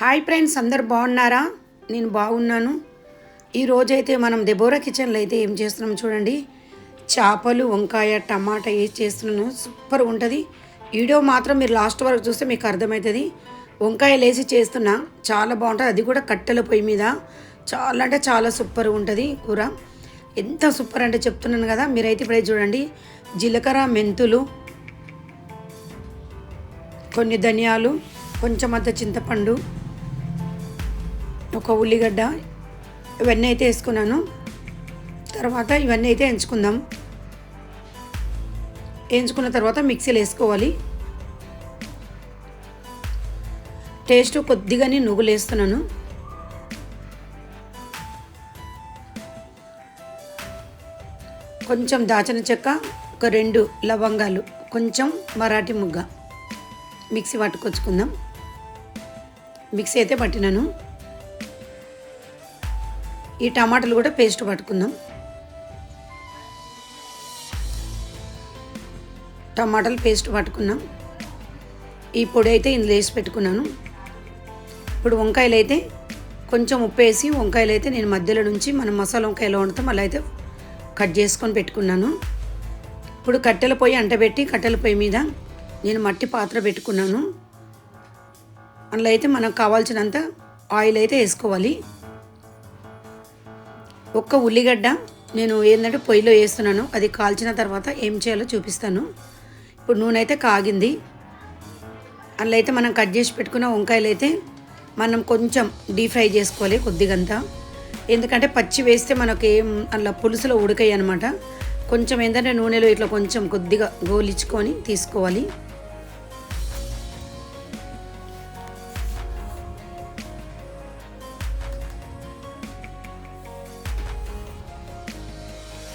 Hi friends అందరు బాగున్నారా? నేను బాగున్నాను. ఈరోజైతే మనం దెబోరా కిచెన్లో అయితే ఏం చేస్తున్నాం చూడండి. చేపలు వంకాయ టమాటా వేసి చేస్తున్నాను సూపర్ ఉంటుంది. వీడియో మాత్రం మీరు లాస్ట్ వరకు చూస్తే మీకు అర్థమవుతుంది. వంకాయలు వేసి చేస్తున్నా చాలా బాగుంటుంది. అది కూడా కట్టెల పొయ్యి మీద. చాలా అంటే చాలా సూపర్ ఉంటుంది కూర. ఎంత సూపర్ అంటే చెప్తున్నాను కదా మీరైతే ఇప్పుడే చూడండి. జీలకర్ర మెంతులు కొన్ని ధనియాలు కొంచెం అంత చింతపండు ఒక ఉల్లిగడ్డ ఇవన్నీ అయితే వేసుకున్నాను. తర్వాత ఇవన్నీ అయితే ఎంచుకుందాం. వేయించుకున్న తర్వాత మిక్సీలో వేసుకోవాలి. టేస్ట్ కొద్దిగానే నువ్వులు వేస్తున్నాను. కొంచెం దాచిన చెక్క ఒక రెండు లవంగాలు కొంచెం మరాఠీ ముగ్గ. మిక్సీ పట్టుకొచ్చుకుందాం. మిక్సీ అయితే పట్టినాను. ఈ టమాటాలు కూడా పేస్ట్ పట్టుకుందాం. టమాటాలు పేస్ట్ పట్టుకున్నాం. ఈ పొడి అయితే ఇందులో వేసి పెట్టుకున్నాను. ఇప్పుడు వంకాయలు అయితే కొంచెం ఉప్పు వేసి వంకాయలు అయితే నేను మధ్యలో నుంచి మనం మసాలా వంకాయలు వండుతాం అలా అయితే కట్ చేసుకొని పెట్టుకున్నాను. ఇప్పుడు కట్టెల పొయ్యి అంటబెట్టి కట్టెల పొయ్యి మీద నేను మట్టి పాత్ర పెట్టుకున్నాను. అందులో అయితే మనకు కావాల్సినంత ఆయిల్ అయితే వేసుకోవాలి. ఒక్క ఉల్లిగడ్డ నేను ఏంటంటే పొయ్యిలో వేస్తున్నాను. అది కాల్చిన తర్వాత ఏం చేయాలో చూపిస్తాను. ఇప్పుడు నూనె అయితే కాగింది. అందులో అయితే మనం కట్ చేసి పెట్టుకున్న వంకాయలు అయితే మనం కొంచెం డీప్ ఫ్రై చేసుకోవాలి కొద్దిగంతా. ఎందుకంటే పచ్చి వేస్తే మనకు ఏం అలా పులుసులో ఉడకాయి అనమాట కొంచెం ఏంటంటే నూనెలో ఇట్లా కొంచెం కొద్దిగా గోలిచ్చుకొని తీసుకోవాలి.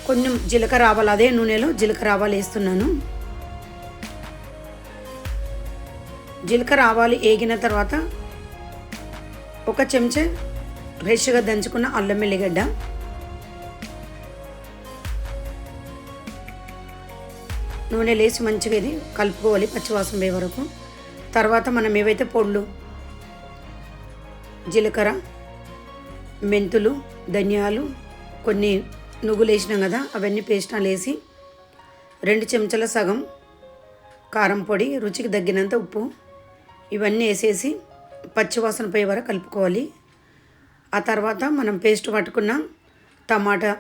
కొంచెం జీలకర్ర ఆవాలు అదే నూనెలో జీలకర్ర ఆవాలు వేస్తున్నాను. జీలకర్ర ఆవాలు వేగిన తర్వాత ఒక చెంచా ఫ్రెష్గా దంచుకున్న అల్లం వెల్లిగడ్డ. నూనె లేసి మంచిగా ఇది కలుపుకోవాలి పచ్చివాసన పోయే వరకు. తర్వాత మనం ఏవైతే పొళ్ళు జీలకర్ర మెంతులు ధనియాలు కొన్ని నువ్వులు వేసినాం కదా అవన్నీ పేస్టాలు వేసి రెండు చెంచాల సగం కారం పొడి రుచికి తగ్గినంత ఉప్పు ఇవన్నీ వేసేసి పచ్చివాసన పోయే వరకు కలుపుకోవాలి. ఆ తర్వాత మనం పేస్ట్ పట్టుకున్న టమాటా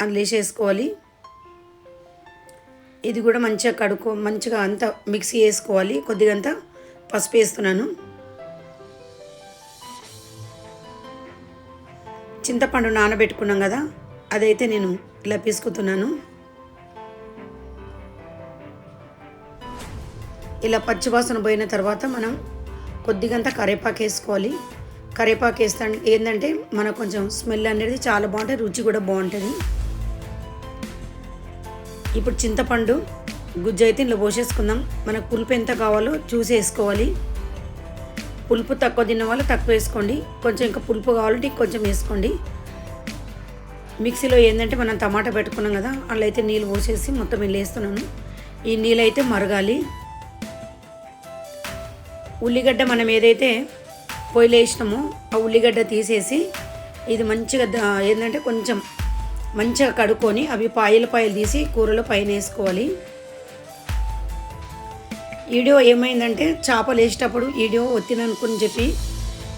అందులో వేసేసుకోవాలి. ఇది కూడా మంచిగా కడుక్కో మంచిగా అంతా మిక్సీ వేసుకోవాలి. కొద్దిగంత పసుపు వేస్తున్నాను. చింతపండు నానబెట్టుకున్నాం కదా అదైతే నేను ఇలా పీసుకుతున్నాను. ఇలా పచ్చివాసన పోయిన తర్వాత మనం కొద్దిగంత కరేపాకు వేసుకోవాలి. కరివేపాకు వేస్తా ఏంటంటే మనకు కొంచెం స్మెల్ అనేది చాలా బాగుంటుంది రుచి కూడా బాగుంటుంది. ఇప్పుడు చింతపండు గుజ్జు అయితే ఇందులో పోసేసుకుందాం. మనకు పులుపు ఎంత కావాలో చూసి వేసుకోవాలి. పులుపు తక్కువ తిన్న వాళ్ళు తక్కువ వేసుకోండి. కొంచెం ఇంకా పులుపు కావాలంటే కొంచెం వేసుకోండి. మిక్సీలో ఏంటంటే మనం టమాటా పెట్టుకున్నాం కదా అందులో అయితే నీళ్ళు పోసేసి మొత్తం వెళ్ళి వేస్తున్నాను ఈ నీళ్ళు అయితే మరగాలి. ఉల్లిగడ్డ మనం ఏదైతే పొయ్యిలో వేసినామో ఆ ఉల్లిగడ్డ తీసేసి ఇది మంచిగా ఏంటంటే కొంచెం మంచిగా కడుక్కొని అవి పాయలు పాయలు తీసి కూరలో పైన వేసుకోవాలి. వీడియో ఏమైందంటే చేపలు వేసేటప్పుడు వీడియో ఒత్తిననుకుని చెప్పి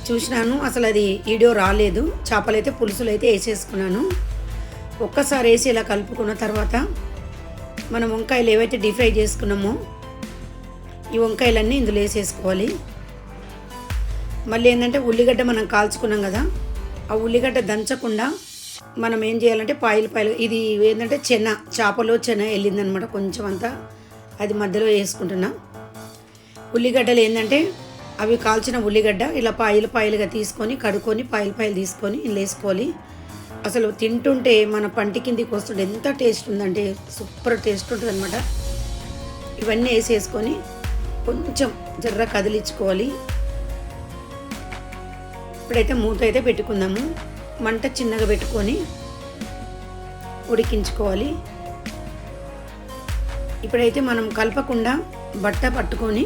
చూసినాను. అసలు అది వీడియో రాలేదు. చేపలు అయితే పులుసులు అయితే వేసేసుకున్నాను. ఒక్కసారి వేసి ఇలా కలుపుకున్న తర్వాత మనం వంకాయలు ఏవైతే డీప్ ఫ్రై చేసుకున్నామో ఈ వంకాయలన్నీ ఇందులో వేసేసుకోవాలి. మళ్ళీ ఏంటంటే ఉల్లిగడ్డ మనం కాల్చుకున్నాం కదా ఆ ఉల్లిగడ్డ దంచకుండా మనం ఏం చేయాలంటే పాయలు పాయలు ఇది ఏంటంటే చెన్న చేపలో చెన్న వెళ్ళిందనమాట కొంచెం అంతా అది మధ్యలో వేసుకుంటున్నా. ఉల్లిగడ్డలు ఏంటంటే అవి కాల్చిన ఉల్లిగడ్డ ఇలా పాయలు పాయలుగా తీసుకొని కడుక్కొని పాయలు పాయలు తీసుకొని ఇందులో వేసుకోవాలి. అసలు తింటుంటే మన పంటి కిందికి వస్తుంటే ఎంత టేస్ట్ ఉందంటే సూపర్ టేస్ట్ ఉంటుంది అనమాట ఇవన్నీ వేసేసుకొని కొంచెం జర్ర కదిలించుకోవాలి. ఇప్పుడైతే మూత అయితే పెట్టుకుందాము. మంట చిన్నగా పెట్టుకొని ఉడికించుకోవాలి. ఇప్పుడైతే మనం కలపకుండా బట్ట పట్టుకొని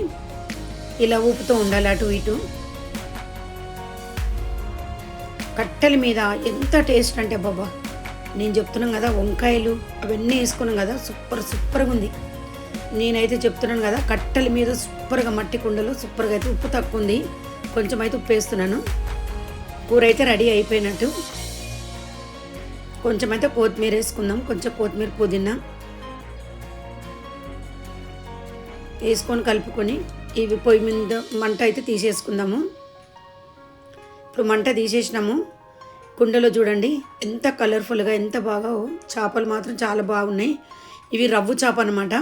ఇలా ఊపుతూ ఉండాలి అటు ఇటు. కట్టెల మీద ఎంత టేస్ట్ అంటే బాబా నేను చెప్తున్నాను కదా వంకాయలు అవన్నీ వేసుకున్నాం కదా సూపర్ సూపర్గా ఉంది. నేనైతే చెప్తున్నాను కదా కట్టెల మీద సూపర్గా మట్టి కుండలో సూపర్గా అయితే ఉప్పు తక్కువ ఉంది. కొంచెం అయితే ఉప్పు వేస్తున్నాను. కూర అయితే రెడీ అయిపోయినట్టు. కొంచెం అయితే కొత్తిమీర వేసుకుందాం. కొంచెం కొత్తిమీర పుదీనా వేసుకొని కలుపుకొని ఇవి పొయ్యి మీద మంట అయితే తీసేసుకుందాము. ఇప్పుడు మంట తీసేసినాము. కుండలో చూడండి ఎంత కలర్ఫుల్గా ఎంత బాగా చేపలు మాత్రం చాలా బాగున్నాయి. ఇవి రవ్వు చేప అనమాట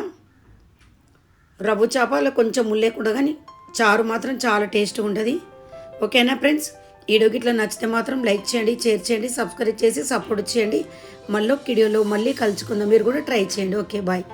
రవ్వు చేపలో కొంచెం ముల్లేకుండా కానీ చారు మాత్రం చాలా టేస్ట్గా ఉంటుంది. ఓకేనా ఫ్రెండ్స్? వీడియోకి ఇట్లా నచ్చితే మాత్రం లైక్ చేయండి షేర్ చేయండి సబ్స్క్రైబ్ చేసి సపోర్ట్ చేయండి. మళ్ళీ వీడియోలో మళ్ళీ కలుసుకుందాం. మీరు కూడా ట్రై చేయండి. Okay bye.